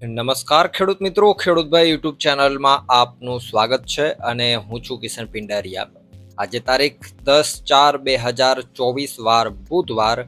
નમસ્કાર ખેડૂત મિત્રો ખેડૂતભાઈ યુટ્યુબ ચેનલમાં આપનું સ્વાગત છે અને હું છું કિશન પિંડારિયા. આજે તારીખ દસ ચાર બે હજાર ચોવીસ વાર બુધવાર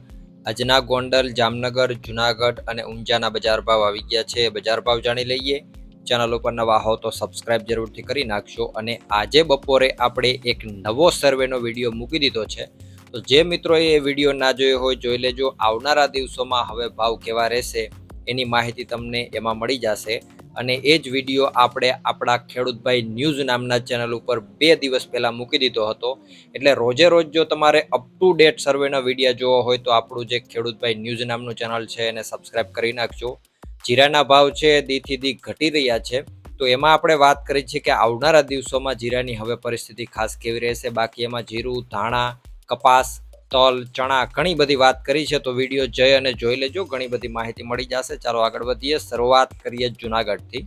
આજના ગોંડલ, જામનગર, જુનાગઢ અને ઊંઝાના બજાર ભાવ આવી ગયા છે. બજાર ભાવ જાણી લઈએ. ચેનલ ઉપર નવા હો તો સબસ્ક્રાઇબ જરૂરથી કરી નાખશો અને આજે બપોરે આપણે એક નવો સર્વેનો વીડિયો મૂકી દીધો છે. તો જે મિત્રોએ એ વીડિયો ના જોયો હોય જોઈ લેજો. આવનારા દિવસોમાં હવે ભાવ કેવા રહેશે એની માહિતી તમને એમાં મળી જશે. અને એ જ વીડિયો આપણે આપણા ખેડૂતભાઈ ન્યૂઝ નામના ચેનલ ઉપર બે દિવસ પહેલાં મૂકી દીધો હતો. એટલે રોજે રોજ જો તમારે અપ ટુ ડેટ સર્વેનો વીડિયો જોવો હોય તો આપણું જે ખેડૂતભાઈ ન્યૂઝ નામનું ચેનલ છે એને સબસ્ક્રાઇબ કરી નાખજો. જીરાના ભાવ છે દીથી દી ઘટી રહ્યા છે. તો એમાં આપણે વાત કરી છે કે આવનારા દિવસોમાં જીરાની હવે પરિસ્થિતિ ખાસ કેવી રહેશે? બાકી એમાં જીરું, ધાણા, કપાસ તલ, ચણા ઘણી બધી વાત કરી છે, તો વીડિયો જઈ અને જોઈ લેજો. ઘણી બધી માહિતી મળી જશે. ચાલો આગળ વધીએ. શરૂઆત કરીએ જુનાગઢથી.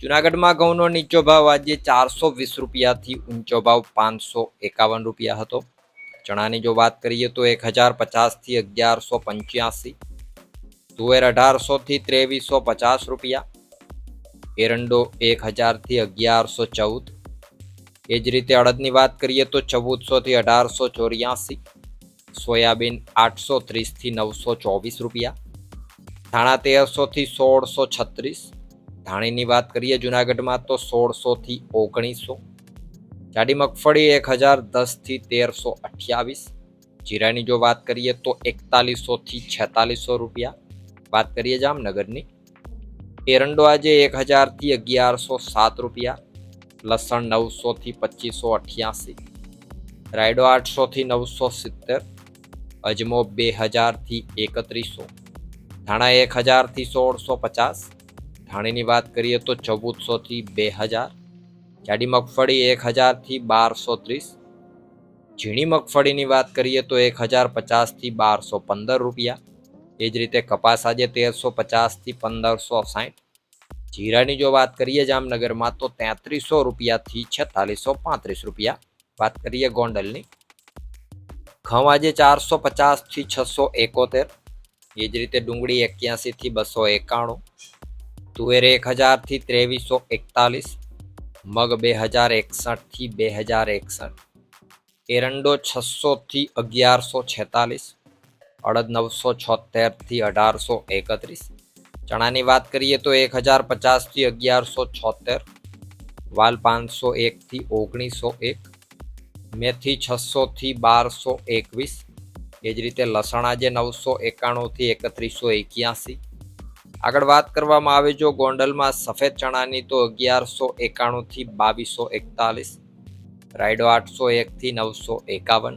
જુનાગઢમાં ઘઉંનો નીચો ભાવ આજે ચારસો વીસ રૂપિયાથી ઊંચો ભાવ પાંચસો એકાવન રૂપિયા હતો. ચણાની જો વાત કરીએ તો એક હજાર પચાસથી અગિયારસો પંચ્યાસી. તુવેર અઢારસોથી ત્રેવીસો પચાસ રૂપિયા. એરંડો એક હજારથી અગિયારસો ચૌદ. એ જ રીતે અડદની વાત કરીએ તો ચૌદસોથી અઢારસો ચોર્યાસી. સોયાબીન આઠસો ત્રીસથી નવસો ચોવીસ રૂપિયા, ધાણા તેરસોથી સોળસો છત્રીસ, ધાણીની વાત કરીએ જુનાગઢમાં તો સોળસોથી ઓગણીસો, જાડી મગફળી એક હજાર દસથી તેરસો અઠ્યાવીસ, જીરાની જો વાત કરીએ તો એકતાલીસોથી છેતાલીસો રૂપિયા, વાત કરીએ જામનગરની, એરંડો આજે એક હજારથી અગિયારસો સાત રૂપિયા, લસણ નવસોથી પચીસો અઠ્યાસી, રાયડો આઠસોથી નવસો સિત્તેર અજમો બે હજારથી એકત્રીસો, ધાણા એક હજારથી સોળસો પચાસ, ધાણીની વાત કરીએ તો ચૌદસોથી બે હજાર જાડી મગફળી એક હજારથી બારસો ત્રીસ, ઝીણી મગફળીની વાત કરીએ તો એક હજાર પચાસથી બારસો પંદર રૂપિયા, એ જ રીતે કપાસ આજે તેરસો પચાસથી પંદરસો સાઠ, જીરાની જો વાત કરીએ જામનગરમાં તો તેત્રીસો રૂપિયાથી છેતાલીસો પાંત્રીસ રૂપિયા, વાત કરીએ ગોંડલની ઘઉં આજે ચારસો પચાસથી છસો એકોતેર. એ જ રીતે ડુંગળી એક્યાસીથી બસો એકાણું. તુવેર એક હજારથી ત્રેવીસો એકતાલીસ. મગ બે હજાર એકસઠથી બે હજાર એકસઠ. એરંડો છસોથી અગિયારસો છેતાલીસ. અડદ નવસો છોતેરથી અઢારસો એકત્રીસ. ચણાની વાત કરીએ તો એક હજાર પચાસથી અગિયારસો છોતેર વાલ પાંચસો એકથી ઓગણીસો એક. મેથી છસોથી બારસો એકવીસ. એ જ રીતે લસણા જે નવસો એકાણુંથી એકત્રીસો એક્યાસી. આગળ વાત કરવામાં આવે જો ગોંડલમાં સફેદ ચણાની તો અગિયારસો એકાણુંથી બાવીસો એકતાલીસ. રાયડો આઠસો એકથી નવસો એકાવન.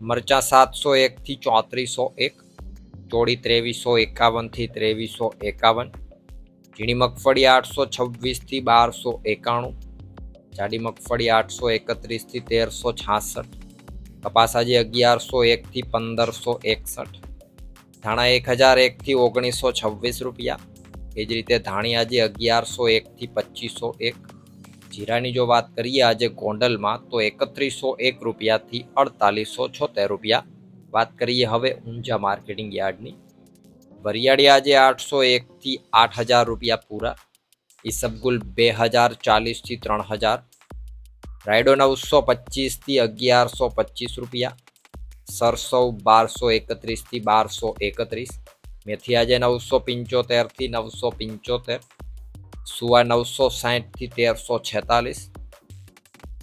મરચાં સાતસો એકથી ચોત્રીસો એક. ચોળી ત્રેવીસો એકાવનથી ત્રેવીસો એકાવન. ઝીણી મગફળી આઠસો છવ્વીસથી બારસો એકાણું. જાડી મગફળી આઠસો એકત્રીસથી તેરસો છાસઠ. કપાસ આજે અગિયારસો એકથી પંદરસો એકસઠ. ધાણા એક હજાર એકથી ઓગણીસો છવ્વીસ રૂપિયા. એ જ રીતે ધાણી આજે અગિયારસો એકથી પચીસો એક. જીરાની જો વાત કરીએ આજે ગોંડલમાં તો એકત્રીસો એક રૂપિયાથી અડતાલીસો છોતેર રૂપિયા. વાત કરીએ હવે ઊંઝા માર્કેટિંગ યાર્ડની. વરિયાળી આજે આઠસો એકથી આઠ હજાર રૂપિયા પૂરા. ઈસબગુલ બે હજાર ચાલીસથી ત્રણ હજાર રાયડો નવસો પચીસથી અગિયારસો પચીસ રૂપિયા. સરસવ બારસો એકત્રીસથી બારસો એકત્રીસ. મેથી આજે નવસો પંચોતેરથી નવસો પંચોતેર. સુવા નવસો સાહીઠથી તેરસો છેતાલીસ.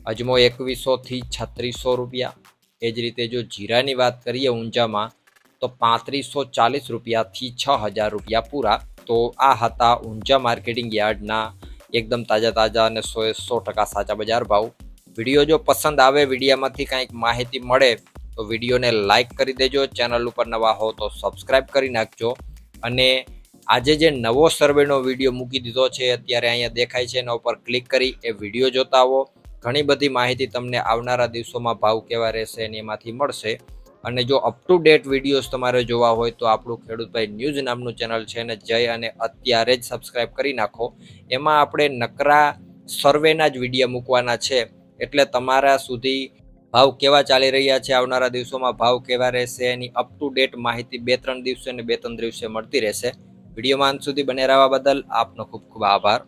અજમો એકવીસોથી છત્રીસો રૂપિયા. એ જ રીતે જો જીરાની વાત કરીએ ઊંઝામાં, તો પાંત્રીસો ચાલીસ રૂપિયાથી છ હજાર રૂપિયા પૂરા. તો આ હતા ઊંઝા માર્કેટિંગ યાર્ડના એકદમ તાજા તાજા અને સો સો ટકા સાચા બજાર ભાવ. વીડિયો જો પસંદ આવે, વિડીયામાંથી કાંઈક માહિતી મળે, તો વિડીયોને લાઇક કરી દેજો. ચેનલ ઉપર નવા હો તો સબસ્ક્રાઈબ કરી નાખજો. અને આજે જે નવો સર્વેનો વીડિયો મૂકી દીધો છે, અત્યારે અહીંયા દેખાય છે એના ઉપર ક્લિક કરી એ વીડિયો જોતા આવો. ઘણી બધી માહિતી તમને આવનારા દિવસોમાં ભાવ કેવા રહેશે એની એમાંથી મળશે. અને જો અપ ટુ ડેટ વિડીયોઝ તમારે જોવા હોય તો આપણું ખેડૂતભાઈ ન્યૂઝ નામનું ચેનલ છે અને જય અને અત્યારે જ સબસ્ક્રાઈબ કરી નાખો. એમાં આપણે નકરા સર્વેના જ વીડિયો મૂકવાના છે. એટલે તમારા સુધી ભાવ કેવા ચાલી રહ્યા છે આવનારા દિવસોમાં? ભાવ કેવા રહેશે? એની અપ ટુ ડેટ માહિતી બે ત્રણ દિવસે અને બે ત્રણ દિવસે મળતી રહેશે. વિડીયોમાં અંત સુધી બને રહેવા બદલ આપનો ખૂબ ખૂબ આભાર.